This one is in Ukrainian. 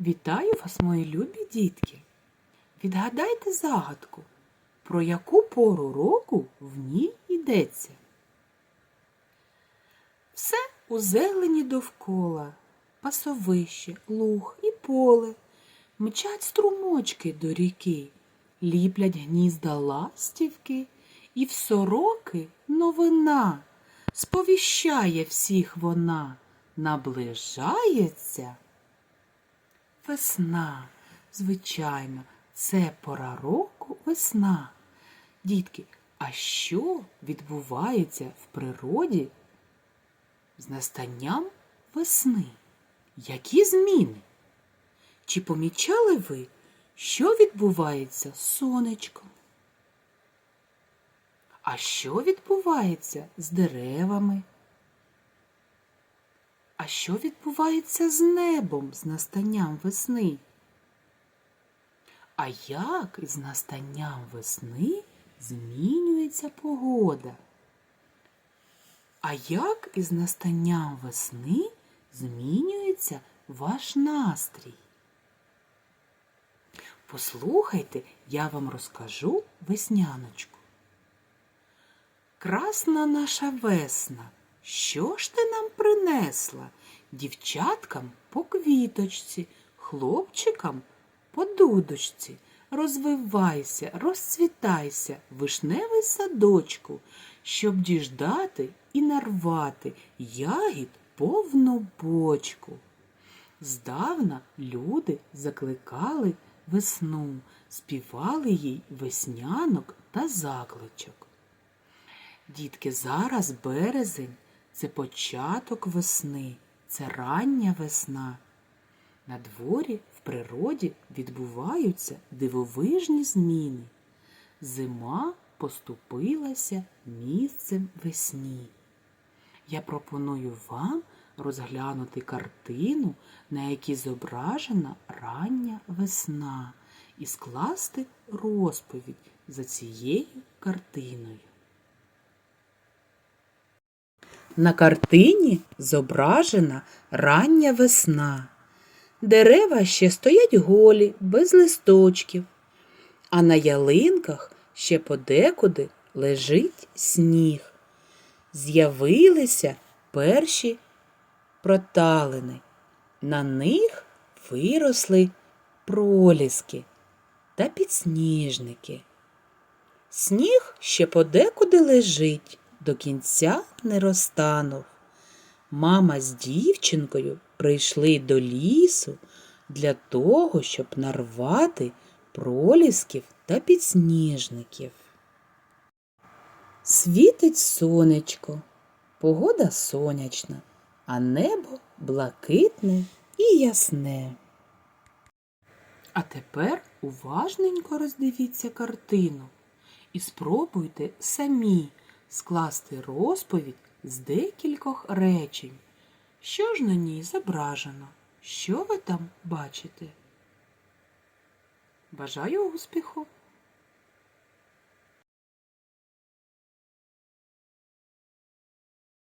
Вітаю вас, мої любі дітки. Відгадайте загадку, про яку пору року в ній йдеться. Все у зелені довкола, пасовище, луг і поле. Мчать струмочки до ріки, ліплять гнізда ластівки, і в сороки новина. Сповіщає всіх вона, наближається. Весна, звичайно, це пора року весна. Дітки, а що відбувається в природі з настанням весни? Які зміни? Чи помічали ви, що відбувається з сонечком? А що відбувається з деревами? Що відбувається з небом з настанням весни? А як з настанням весни змінюється погода? А як із настанням весни змінюється ваш настрій? Послухайте, я вам розкажу весняночку. Красна наша весна, що ж ти принесла? Дівчаткам по квіточці, хлопчикам по дудочці. Розвивайся, розцвітайся, вишневий садочку, щоб діждати і нарвати ягід повну бочку. Здавна люди закликали весну, співали їй веснянок та закличок. Дітки, зараз березень це початок весни, це рання весна. На дворі в природі відбуваються дивовижні зміни. Зима поступилася місцем весні. Я пропоную вам розглянути картину, на якій зображена рання весна, і скласти розповідь за цією картиною. На картині зображена рання весна. Дерева ще стоять голі, без листочків, а на ялинках ще подекуди лежить сніг. З'явилися перші проталини. На них виросли проліски та підсніжники. Сніг ще подекуди лежить, до кінця не розтанув. Мама з дівчинкою прийшли до лісу для того, щоб нарвати пролісків та підсніжників. Світить сонечко, погода сонячна, а небо блакитне і ясне. А тепер уважненько роздивіться картину і спробуйте самі скласти розповідь з декількох речень. Що ж на ній зображено? Що ви там бачите? Бажаю успіху!